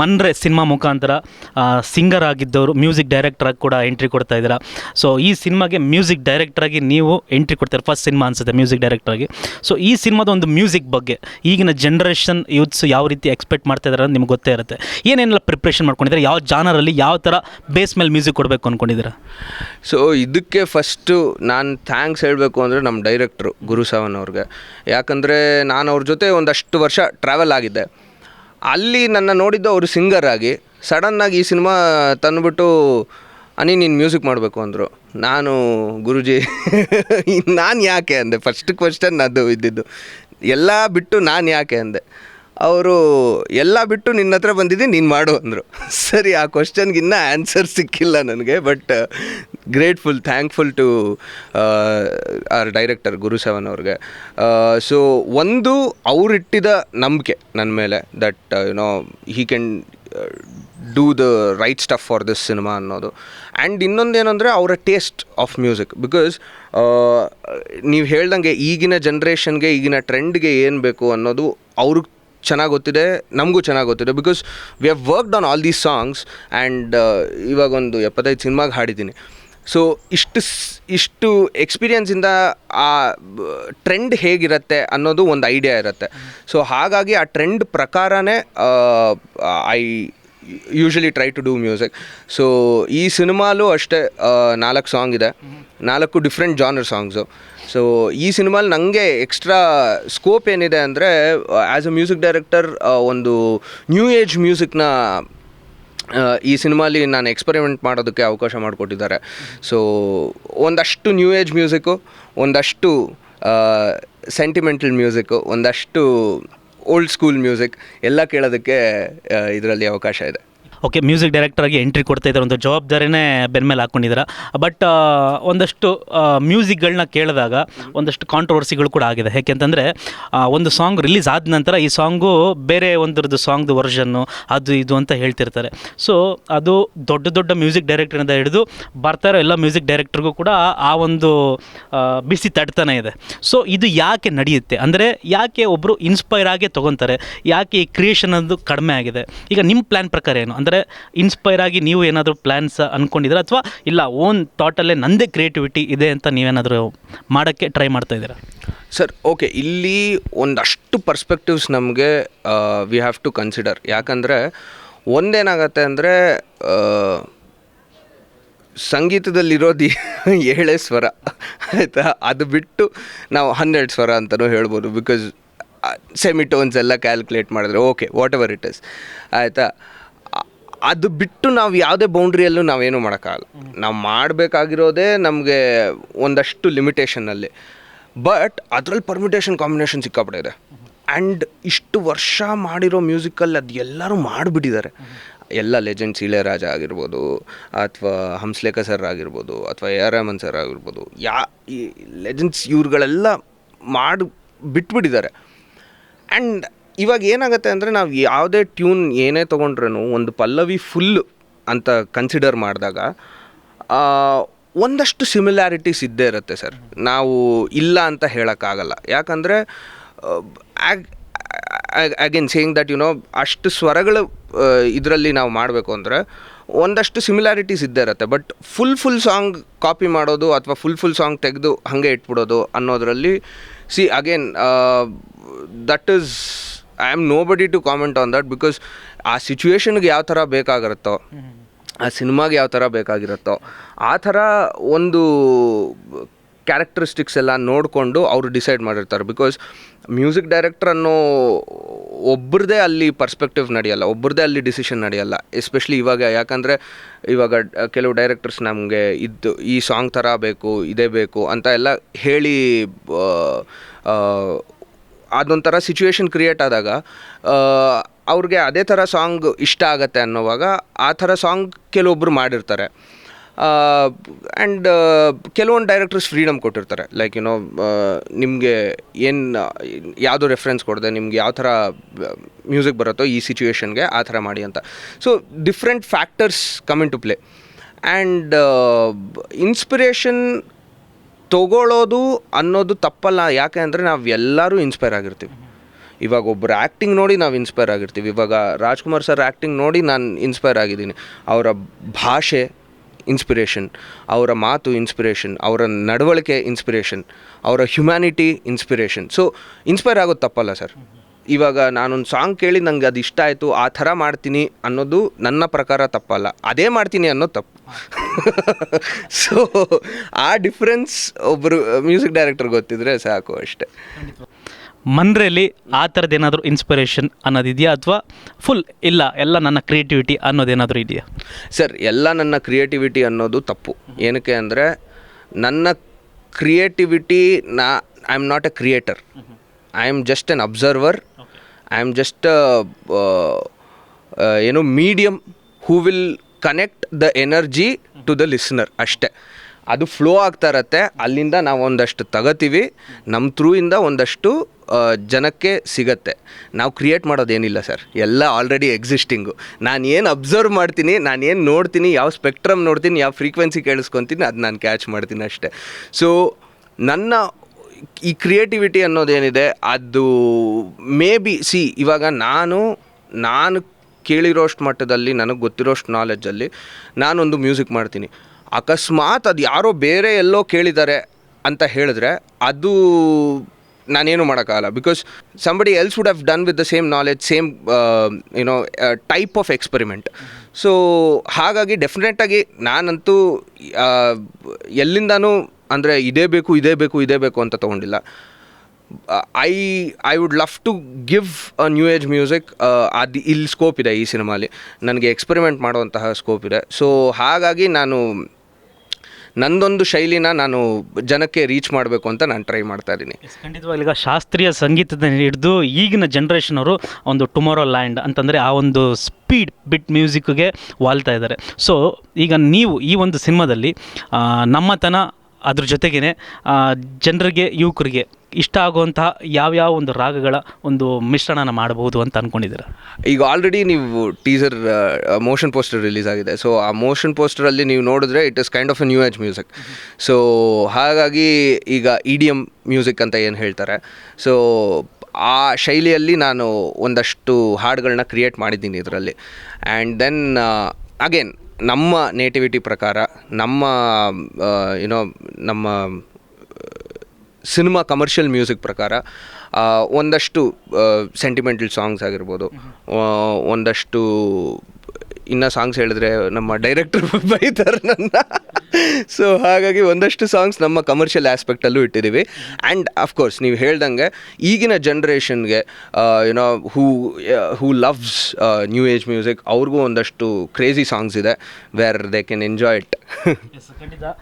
ಮನ್ರೆ cinema ಮುಖಾಂತರ singer ಆಗಿದ್ದವರು music director ಆಗಿ ಕೂಡ ಎಂಟ್ರಿ ಕೊಡ್ತಾ ಇದ್ದೀರಾ. ಸೊ ಈ ಸಿನಿಮಾಗೆ ಮ್ಯೂಸಿಕ್ ಡೈರೆಕ್ಟ್ರಾಗಿ ನೀವು ಎಂಟ್ರಿ ಕೊಡ್ತಾರೆ. ಫಸ್ಟ್ ಸಿನಿಮಾ ಅನಿಸುತ್ತೆ ಮ್ಯೂಸಿಕ್ ಡೈರೆಕ್ಟ್ರಾಗಿ ಸೊ ಈ ಸಿನಿಮಾದ ಒಂದು ಮ್ಯೂಸಿಕ್ ಬಗ್ಗೆ, ಈಗಿನ ಜನ್ರೇಷನ್ ಯೂತ್ಸ್ ಯಾವ ರೀತಿ ಎಕ್ಸ್ಪೆಕ್ಟ್ ಮಾಡ್ತಾ ಇದ್ದಾರೆ ನಿಮ್ಗೆ ಗೊತ್ತೇ ಇರುತ್ತೆ. ಏನೇನೆಲ್ಲ ಪ್ರಿಪ್ರೇಷನ್ ಮಾಡ್ಕೊಂಡಿದ್ದಾರೆ? ಯಾವ ಜಾನರಲ್ಲಿ ಯಾವ ಥರ ಬೇಸ್ ಮೇಲೆ ಮ್ಯೂಸಿಕ್ ಕೊಡಬೇಕು ಅಂದ್ಕೊಂಡಿದ್ದೀರಾ ಸೊ ಇದಕ್ಕೆ ಫಸ್ಟು ನಾನು ಥ್ಯಾಂಕ್ಸ್ ಹೇಳಬೇಕು ಅಂದರೆ ನಮ್ಮ ಡೈರೆಕ್ಟ್ರು ಗುರು ಸಾವನ್ ಅವ್ರಿಗೆ. ಯಾಕಂದರೆ ನಾನು ಅವ್ರ ಜೊತೆ ಒಂದಷ್ಟು ವರ್ಷ ಟ್ರಾವೆಲ್ ಆಗಿದ್ದೆ. ಅಲ್ಲಿ ನನ್ನ ನೋಡಿದ್ದು ಅವರು ಸಿಂಗರ್ ಆಗಿ ಸಡನ್ನಾಗಿ ಈ ಸಿನಿಮಾ ತಂದುಬಿಟ್ಟು, ಅನಿ, ನೀನು ಮ್ಯೂಸಿಕ್ ಮಾಡಬೇಕು ಅಂದರು. ನಾನು, ಗುರುಜಿ, ನಾನು ಯಾಕೆ ಅಂದೆ. ಫಸ್ಟ್ ಕ್ವಶನ್ ಅದು ಇದ್ದಿದ್ದು. ಎಲ್ಲ ಬಿಟ್ಟು ನಾನು ಯಾಕೆ ಅಂದೆ. ಅವರು, ಎಲ್ಲ ಬಿಟ್ಟು ನಿನ್ನ ಹತ್ರ ಬಂದಿದ್ದೀನಿ, ನೀನು ಮಾಡು ಅಂದರು. ಸರಿ, ಆ ಕ್ವಶನ್ಗಿನ್ನ ಆನ್ಸರ್ ಸಿಕ್ಕಿಲ್ಲ ನನಗೆ but grateful thankful to our director Guru seven ಅವ್ರಿಗೆ. ಸೊ ಒಂದು ಅವರಿಟ್ಟಿದ ನಂಬಿಕೆ ನನ್ನ ಮೇಲೆ that you know he can do the right stuff for this cinema ಅನ್ನೋದು. ಆ್ಯಂಡ್ ಇನ್ನೊಂದೇನೆಂದರೆ ಅವರ ಟೇಸ್ಟ್ ಆಫ್ ಮ್ಯೂಸಿಕ್ ಬಿಕಾಸ್ ನೀವು ಹೇಳ್ದಂಗೆ ಈಗಿನ ಜನ್ರೇಷನ್ಗೆ ಈಗಿನ ಟ್ರೆಂಡ್ಗೆ ಏನು ಬೇಕು ಅನ್ನೋದು ಅವ್ರಿಗೆ ಚೆನ್ನಾಗಿ ಗೊತ್ತಿದೆ, ನಮಗೂ ಚೆನ್ನಾಗಿ ಗೊತ್ತಿದೆ. Because we have worked on all these songs and ಇವಾಗ ಒಂದು ಎಪ್ಪತ್ತೈದು ಸಿನಿಮಾಗೆ ಹಾಡಿದ್ದೀನಿ. ಸೊ ಇಷ್ಟು ಸ್- ಇಷ್ಟು ಎಕ್ಸ್ಪೀರಿಯನ್ಸಿಂದ ಆ ಟ್ರೆಂಡ್ ಹೇಗಿರುತ್ತೆ ಅನ್ನೋದು ಒಂದು ಐಡಿಯಾ ಇರುತ್ತೆ. ಸೊ ಹಾಗಾಗಿ ಆ ಟ್ರೆಂಡ್ ಪ್ರಕಾರನೇ I usually try to do music so ಈ ಸಿನಿಮಾಲೂ ಅಷ್ಟೇ ನಾಲ್ಕು ಸಾಂಗ್ ಇದೆ. ನಾಲ್ಕು ಡಿಫ್ರೆಂಟ್ ಜಾನರ್ ಸಾಂಗ್ಸು ಸೊ ಈ ಸಿನಿಮಾಲಿ ನನಗೆ ಎಕ್ಸ್ಟ್ರಾ ಸ್ಕೋಪ್ ಏನಿದೆ ಅಂದರೆ ಆ್ಯಸ್ ಅ ಮ್ಯೂಸಿಕ್ ಡೈರೆಕ್ಟರ್ ಒಂದು ನ್ಯೂ ಏಜ್ ಮ್ಯೂಸಿಕ್ನ ಈ ಸಿನಿಮಾಲಿ ನಾನು ಎಕ್ಸ್ಪೆರಿಮೆಂಟ್ ಮಾಡೋದಕ್ಕೆ ಅವಕಾಶ ಮಾಡಿಕೊಟ್ಟಿದ್ದಾರೆ. ಸೊ ಒಂದಷ್ಟು ನ್ಯೂ ಏಜ್ ಮ್ಯೂಸಿಕ್ಕು ಒಂದಷ್ಟು ಸೆಂಟಿಮೆಂಟಲ್ ಮ್ಯೂಸಿಕ್ಕು ಒಂದಷ್ಟು ಓಲ್ಡ್ ಸ್ಕೂಲ್ ಮ್ಯೂಸಿಕ್ ಎಲ್ಲ ಕೇಳೋದಕ್ಕೆ ಇದರಲ್ಲಿ ಅವಕಾಶ ಇದೆ. ಓಕೆ ಮ್ಯೂಸಿಕ್ ಡೈರೆಕ್ಟರಾಗಿ ಎಂಟ್ರಿ ಕೊಡ್ತಾ ಇದ್ದಾರೆ. ಒಂದು ಜವಾಬ್ದಾರಿನೇ ಬೆನ್ಮೇಲೆ ಹಾಕ್ಕೊಂಡಿದ್ದೀರಾ ಬಟ್ ಒಂದಷ್ಟು ಮ್ಯೂಸಿಕ್ಗಳನ್ನ ಕೇಳಿದಾಗ ಒಂದಷ್ಟು ಕಾಂಟ್ರವರ್ಸಿಗಳು ಕೂಡ ಆಗಿದೆ. ಯಾಕೆಂತಂದರೆ ಒಂದು ಸಾಂಗ್ ರಿಲೀಸ್ ಆದ ನಂತರ ಈ ಸಾಂಗು ಬೇರೆ ಒಂದರದ್ದು ಸಾಂಗ್ದು ವರ್ಷನ್ನು ಅದು ಇದು ಅಂತ ಹೇಳ್ತಿರ್ತಾರೆ. ಸೊ ಅದು ದೊಡ್ಡ ದೊಡ್ಡ ಮ್ಯೂಸಿಕ್ ಡೈರೆಕ್ಟರಿಂದ ಹಿಡಿದು ಬರ್ತಾ ಇರೋ ಎಲ್ಲ ಮ್ಯೂಸಿಕ್ ಡೈರೆಕ್ಟ್ರಿಗೂ ಕೂಡ ಆ ಒಂದು ಬಿಸಿ ತಡ್ತಾನೆ ಇದೆ. ಸೊ ಇದು ಯಾಕೆ ನಡೆಯುತ್ತೆ? ಅಂದರೆ ಯಾಕೆ ಒಬ್ಬರು ಇನ್ಸ್ಪೈರ್ ಆಗೇ ತೊಗೊತಾರೆ? ಯಾಕೆ ಈ ಕ್ರಿಯೇಷನ್ ಅನ್ನೋದು ಕಡಿಮೆ ಆಗಿದೆ? ಈಗ ನಿಮ್ಮ ಪ್ಲ್ಯಾನ್ ಪ್ರಕಾರ ಏನು? ಅಂದರೆ ಇನ್ಸ್ಪೈರ್ ಆಗಿ ನೀವು ಏನಾದರೂ ಪ್ಲ್ಯಾನ್ಸ್ ಅಂದ್ಕೊಂಡಿದ್ದೀರಾ ಅಥವಾ ಇಲ್ಲ ಓನ್ ಥಾಟಲ್ಲೇ ನನ್ನದೇ ಕ್ರಿಯೇಟಿವಿಟಿ ಇದೆ ಅಂತ ನೀವೇನಾದರೂ ಮಾಡೋಕ್ಕೆ ಟ್ರೈ ಮಾಡ್ತಾ ಇದ್ದೀರಾ? ಸರ್ ಓಕೆ ಇಲ್ಲಿ ಒಂದಷ್ಟು ಪರ್ಸ್ಪೆಕ್ಟಿವ್ಸ್ ನಮಗೆ ವಿ ಹ್ಯಾವ್ ಟು ಕನ್ಸಿಡರ್ ಯಾಕಂದರೆ ಒಂದೇನಾಗತ್ತೆ ಅಂದರೆ ಸಂಗೀತದಲ್ಲಿರೋದು ಏಳೇ ಸ್ವರ, ಆಯಿತಾ? ಅದು ಬಿಟ್ಟು ನಾವು ಹನ್ನೆರಡು ಸ್ವರ ಅಂತಲೂ ಹೇಳ್ಬೋದು ಬಿಕಾಸ್ ಸೆಮಿಟೋನ್ಸ್ ಎಲ್ಲ ಕ್ಯಾಲ್ಕುಲೇಟ್ ಮಾಡಿದ್ರೆ okay whatever it is ಆಯಿತಾ? ಅದು ಬಿಟ್ಟು ನಾವು ಯಾವುದೇ ಬೌಂಡ್ರಿಯಲ್ಲೂ ನಾವೇನು ಮಾಡೋಕ್ಕಾಗಲ್ಲ. ನಾವು ಮಾಡಬೇಕಾಗಿರೋದೇ ನಮಗೆ ಒಂದಷ್ಟು ಲಿಮಿಟೇಷನಲ್ಲಿ ಬಟ್ ಅದರಲ್ಲಿ ಪರ್ಮಿಟೇಷನ್ ಕಾಂಬಿನೇಷನ್ ಸಿಕ್ಕಾಪಟ್ಟೆ ಇದೆ ಆ್ಯಂಡ್ ಇಷ್ಟು ವರ್ಷ ಮಾಡಿರೋ ಮ್ಯೂಸಿಕಲ್ಲಿ ಅದು ಎಲ್ಲರೂ ಮಾಡಿಬಿಟ್ಟಿದ್ದಾರೆ. ಎಲ್ಲ ಲೆಜೆಂಡ್ಸ್ ಇಳೆಯರಾಜ ಆಗಿರ್ಬೋದು, ಅಥವಾ ಹಂಸ್ಲೇಖ ಸರ್ ಆಗಿರ್ಬೋದು, ಅಥವಾ ಎ ಆರ್ ರೆಹಮಾನ್ ಸರ್ ಆಗಿರ್ಬೋದು, ಯಾ ಈ ಲೆಜೆಂಡ್ಸ್ ಇವ್ರುಗಳೆಲ್ಲ ಮಾಡಿ, ಬಿಟ್ಬಿಟ್ಟಿದ್ದಾರೆ. ಆ್ಯಂಡ್ ಇವಾಗ ಏನಾಗುತ್ತೆ ಅಂದರೆ ನಾವು ಯಾವುದೇ ಟ್ಯೂನ್ ಏನೇ ತೊಗೊಂಡ್ರೂ ಒಂದು ಪಲ್ಲವಿ ಫುಲ್ ಅಂತ ಕನ್ಸಿಡರ್ ಮಾಡಿದಾಗ ಒಂದಷ್ಟು ಸಿಮಿಲ್ಯಾರಿಟೀಸ್ ಇದ್ದೇ ಇರುತ್ತೆ ಸರ್ ನಾವು ಇಲ್ಲ ಅಂತ ಹೇಳೋಕ್ಕಾಗಲ್ಲ. ಯಾಕಂದರೆ again saying that you know ಅಷ್ಟು ಸ್ವರಗಳು ಇದರಲ್ಲಿ ನಾವು ಮಾಡಬೇಕು ಅಂದರೆ ಒಂದಷ್ಟು ಸಿಮಿಲ್ಯಾರಿಟೀಸ್ ಇದ್ದೇ ಇರುತ್ತೆ. But full full song copy ಮಾಡೋದು ಅಥವಾ ಫುಲ್ ಫುಲ್ ಸಾಂಗ್ ತೆಗೆದು ಹಾಗೆ ಇಟ್ಬಿಡೋದು ಅನ್ನೋದರಲ್ಲಿ see again that is I am nobody to comment on that because ಆ ಸಿಚುವೇಶನ್ಗೆ ಯಾವ ಥರ ಬೇಕಾಗಿರುತ್ತೋ, ಆ ಸಿನಿಮಾಗೆ ಯಾವ ಥರ ಬೇಕಾಗಿರುತ್ತೋ, ಆ ಥರ ಒಂದು ಕ್ಯಾರೆಕ್ಟರಿಸ್ಟಿಕ್ಸ್ ಎಲ್ಲ ನೋಡಿಕೊಂಡು ಅವರು ಡಿಸೈಡ್ ಮಾಡಿರ್ತಾರೆ. ಬಿಕಾಸ್ ಮ್ಯೂಸಿಕ್ ಡೈರೆಕ್ಟರ್ ಅನ್ನೋ ಒಬ್ಬರದೇ ಅಲ್ಲಿ ಪರ್ಸ್ಪೆಕ್ಟಿವ್ ನಡೆಯಲ್ಲ ಒಬ್ಬರದೇ ಅಲ್ಲಿ ಡಿಸಿಷನ್ ನಡೆಯಲ್ಲ. ಎಸ್ಪೆಷಲಿ ಇವಾಗ, ಯಾಕಂದರೆ ಇವಾಗ ಕೆಲವು ಡೈರೆಕ್ಟರ್ಸ್ ನಮಗೆ ಇದ್ದು ಈ ಸಾಂಗ್ ಥರ ಬೇಕು, ಇದೇ ಬೇಕು ಅಂತ ಎಲ್ಲ ಹೇಳಿ ಅದೊಂಥರ ಸಿಚುವೇಶನ್ ಕ್ರಿಯೇಟ್ ಆದಾಗ ಅವ್ರಿಗೆ ಅದೇ ಥರ ಸಾಂಗ್ ಇಷ್ಟ ಆಗತ್ತೆ ಅನ್ನೋವಾಗ ಆ ಥರ ಸಾಂಗ್ ಕೆಲವೊಬ್ಬರು ಮಾಡಿರ್ತಾರೆ. ಆ್ಯಂಡ್ ಕೆಲವೊಂದು ಡೈರೆಕ್ಟರ್ಸ್ ಫ್ರೀಡಮ್ ಕೊಟ್ಟಿರ್ತಾರೆ. ಲೈಕ್ ಯುನೋ ನಿಮಗೆ ಏನು, ಯಾವುದೋ ರೆಫರೆನ್ಸ್ ಕೊಡದೆ, ನಿಮ್ಗೆ ಯಾವ ಥರ ಮ್ಯೂಸಿಕ್ ಬರುತ್ತೋ ಈ ಸಿಚುವೇಶನ್ಗೆ ಆ ಥರ ಮಾಡಿ ಅಂತ. So different factors come to play and inspiration ತಗೊಳ್ಳೋದು ಅನ್ನೋದು ತಪ್ಪಲ್ಲ. ಯಾಕೆ ಅಂದರೆ ನಾವು ಎಲ್ಲರೂ ಇನ್ಸ್ಪೈರ್ ಆಗಿರ್ತೀವಿ. ಇವಾಗ ಒಬ್ಬರು ಆ್ಯಕ್ಟಿಂಗ್ ನೋಡಿ ನಾವು ಇನ್ಸ್ಪೈರ್ ಆಗಿರ್ತೀವಿ. ಇವಾಗ ರಾಜ್ಕುಮಾರ್ ಸರ್ ಆ್ಯಕ್ಟಿಂಗ್ ನೋಡಿ ನಾನು ಇನ್ಸ್ಪೈರ್ ಆಗಿದ್ದೀನಿ. ಅವರ ಭಾಷೆ ಇನ್ಸ್ಪಿರೇಷನ್ ಅವರ ಮಾತು ಇನ್ಸ್ಪಿರೇಷನ್ ಅವರ ನಡವಳಿಕೆ ಇನ್ಸ್ಪಿರೇಷನ್ ಅವರ ಹ್ಯುಮ್ಯಾನಿಟಿ ಇನ್ಸ್ಪಿರೇಷನ್ ಸೊ ಇನ್ಸ್ಪೈರ್ ಆಗೋದು ತಪ್ಪಲ್ಲ ಸರ್ ಇವಾಗ ನಾನೊಂದು ಸಾಂಗ್ ಕೇಳಿ ನಂಗೆ ಅದು ಇಷ್ಟ ಆಯಿತು ಆ ಥರ ಮಾಡ್ತೀನಿ ಅನ್ನೋದು ನನ್ನ ಪ್ರಕಾರ ತಪ್ಪಲ್ಲ. ಅದೇ ಮಾಡ್ತೀನಿ ಅನ್ನೋದು ತಪ್ಪು. ಸೊ ಆ ಡಿಫ್ರೆನ್ಸ್ ಒಬ್ಬರು ಮ್ಯೂಸಿಕ್ ಡೈರೆಕ್ಟರ್ ಗೊತ್ತಿದ್ರೆ ಸಾಕು ಅಷ್ಟೇ. ಮನ್ರೆಯಲ್ಲಿ ಆ ಥರದ್ದು ಏನಾದರೂ ಇನ್ಸ್ಪಿರೇಷನ್ ಅನ್ನೋದಿದೆಯಾ ಅಥವಾ ಫುಲ್ ಇಲ್ಲ ಎಲ್ಲ ನನ್ನ ಕ್ರಿಯೇಟಿವಿಟಿ ಅನ್ನೋದೇನಾದರೂ ಇದೆಯಾ? ಸರ್ ಎಲ್ಲ ನನ್ನ ಕ್ರಿಯೇಟಿವಿಟಿ ಅನ್ನೋದು ತಪ್ಪು. ಏನಕ್ಕೆ ಅಂದರೆ ನನ್ನ ಕ್ರಿಯೇಟಿವಿಟಿ ನಾ I am not a creator I am just an observer I am just ಏನು medium who will connect the energy to the listener ಅಷ್ಟೇ. ಅದು ಫ್ಲೋ ಆಗ್ತಾ ಇರತ್ತೆ. ಅಲ್ಲಿಂದ ನಾವು ಒಂದಷ್ಟು ತಗೋತೀವಿ. ನಮ್ಮ ಥ್ರೂಯಿಂದ ಒಂದಷ್ಟು ಆ, ಜನಕ್ಕೆ ಸಿಗತ್ತೆ. ನಾವು ಕ್ರಿಯೇಟ್ ಮಾಡೋದೇನಿಲ್ಲ ಸರ್. ಎಲ್ಲ ಆಲ್ರೆಡಿ ಎಕ್ಸಿಸ್ಟಿಂಗು ನಾನು ಏನು ಅಬ್ಸರ್ವ್ ಮಾಡ್ತೀನಿ ನಾನು ಏನು ನೋಡ್ತೀನಿ ಯಾವ ಸ್ಪೆಕ್ಟ್ರಮ್ ನೋಡ್ತೀನಿ ಯಾವ ಫ್ರೀಕ್ವೆನ್ಸಿ ಕೇಳಿಸ್ಕೊತೀನಿ ಅದು ನಾನು ಕ್ಯಾಚ್ ಮಾಡ್ತೀನಿ ಅಷ್ಟೇ. ಸೊ ನನ್ನ ಈ ಕ್ರಿಯೇಟಿವಿಟಿ ಅನ್ನೋದೇನಿದೆ ಅದು ಮೇ ಬಿ ಸಿ ಇವಾಗ ನಾನು ನಾನು ಕೇಳಿರೋಷ್ಟು ಮಟ್ಟದಲ್ಲಿ ನನಗೆ ಗೊತ್ತಿರೋಷ್ಟು ನಾಲೆಜಲ್ಲಿ ನಾನೊಂದು ಮ್ಯೂಸಿಕ್ ಮಾಡ್ತೀನಿ. ಅಕಸ್ಮಾತ್ ಅದು ಯಾರೋ ಬೇರೆ ಎಲ್ಲೋ ಕೇಳಿದ್ದಾರೆ ಅಂತ ಹೇಳಿದ್ರೆ ಅದು ನಾನೇನು ಮಾಡೋಕ್ಕಾಗಲ್ಲ. Because somebody else would have done with the same knowledge same you know type of experiment so ಹಾಗಾಗಿ ಡೆಫಿನೆಟಾಗಿ ನಾನಂತೂ ಆ, ಎಲ್ಲಿಂದನೂ ಅಂದರೆ ಇದೇ ಬೇಕು ಇದೇ ಬೇಕು ಇದೇ ಬೇಕು ಅಂತ ತೊಗೊಂಡಿಲ್ಲ. I I would love to give a new age music ಅದು ಇಲ್ಲಿ ಸ್ಕೋಪ್ ಇದೆ ಈ ಸಿನಿಮಾಲಿ. ನನಗೆ ಎಕ್ಸ್ಪೆರಿಮೆಂಟ್ ಮಾಡುವಂತಹ ಸ್ಕೋಪ್ ಇದೆ. ಸೊ ಹಾಗಾಗಿ ನಾನು ನಂದೊಂದು ಶೈಲಿನ ನಾನು ಜನಕ್ಕೆ ರೀಚ್ ಮಾಡಬೇಕು ಅಂತ ನಾನು ಟ್ರೈ ಮಾಡ್ತಾ ಇದ್ದೀನಿ. ಖಂಡಿತವಾಗಿ ಈಗ ಶಾಸ್ತ್ರೀಯ ಸಂಗೀತದ ಹಿಡಿದು ಈಗಿನ ಜನ್ರೇಷನ್ ಅವರು ಒಂದು ಟುಮಾರೋ ಲ್ಯಾಂಡ್ ಅಂತಂದರೆ ಆ ಒಂದು ಸ್ಪೀಡ್ ಬಿಟ್ ಮ್ಯೂಸಿಕ್ಗೆ ವಾಲ್ತಾ ಇದ್ದಾರೆ. ಸೊ ಈಗ ನೀವು ಈ ಒಂದು ಸಿನಿಮಾದಲ್ಲಿ ನಮ್ಮತನ ಅದ್ರ ಜೊತೆಗೇ ಜನರಿಗೆ, ಯುವಕರಿಗೆ ಇಷ್ಟ ಆಗುವಂತಹ ಯಾವ್ಯಾವ ಒಂದು ರಾಗಗಳ ಒಂದು ಮಿಶ್ರಣನ ಮಾಡಬಹುದು ಅಂತ ಅಂದ್ಕೊಂಡಿದ್ದೀರಾ ಈಗ ಆಲ್ರೆಡಿ ನೀವು ಟೀಸರ್ ಮೋಷನ್ ಪೋಸ್ಟರ್ ರಿಲೀಸ್ ಆಗಿದೆ. ಸೊ ಆ ಮೋಷನ್ ಪೋಸ್ಟರಲ್ಲಿ ನೀವು ನೋಡಿದ್ರೆ it is kind of a new age music so ಹಾಗಾಗಿ ಈಗ ಇ ಡಿ ಎಂ ಮ್ಯೂಸಿಕ್ ಅಂತ ಏನು ಹೇಳ್ತಾರೆ? ಸೊ ಆ ಶೈಲಿಯಲ್ಲಿ ನಾನು ಒಂದಷ್ಟು ಹಾಡುಗಳನ್ನ ಕ್ರಿಯೇಟ್ ಮಾಡಿದ್ದೀನಿ ಇದರಲ್ಲಿ. ಆ್ಯಂಡ್ ದೆನ್ ಅಗೇನ್ ನಮ್ಮ ನೇಟಿವಿಟಿ ಪ್ರಕಾರ ನಮ್ಮ ಯುನೋ ನಮ್ಮ ಸಿನಿಮಾ ಕಮರ್ಷಿಯಲ್ ಮ್ಯೂಸಿಕ್ ಪ್ರಕಾರ ಒಂದಷ್ಟು ಸೆಂಟಿಮೆಂಟಲ್ ಸಾಂಗ್ಸ್ ಆಗಿರ್ಬೋದು ಒಂದಷ್ಟು ಇನ್ನು ಸಾಂಗ್ಸ್ ಹೇಳಿದ್ರೆ ನಮ್ಮ ಡೈರೆಕ್ಟರ್ ಬೈತಾರೆ ನನ್ನ. ಸೊ ಹಾಗಾಗಿ ಒಂದಷ್ಟು ಸಾಂಗ್ಸ್ ನಮ್ಮ ಕಮರ್ಷಿಯಲ್ ಆಸ್ಪೆಕ್ಟಲ್ಲೂ ಇಟ್ಟಿದ್ದೀವಿ ಆ್ಯಂಡ್ ಅಫ್ಕೋರ್ಸ್ ನೀವು ಹೇಳ್ದಂಗೆ ಈಗಿನ ಜನ್ರೇಷನ್ಗೆ you know who who loves new age music ಅವ್ರಿಗೂ ಒಂದಷ್ಟು ಕ್ರೇಜಿ ಸಾಂಗ್ಸ್ ಇದೆ where they can enjoy it ಖಂಡಿತ.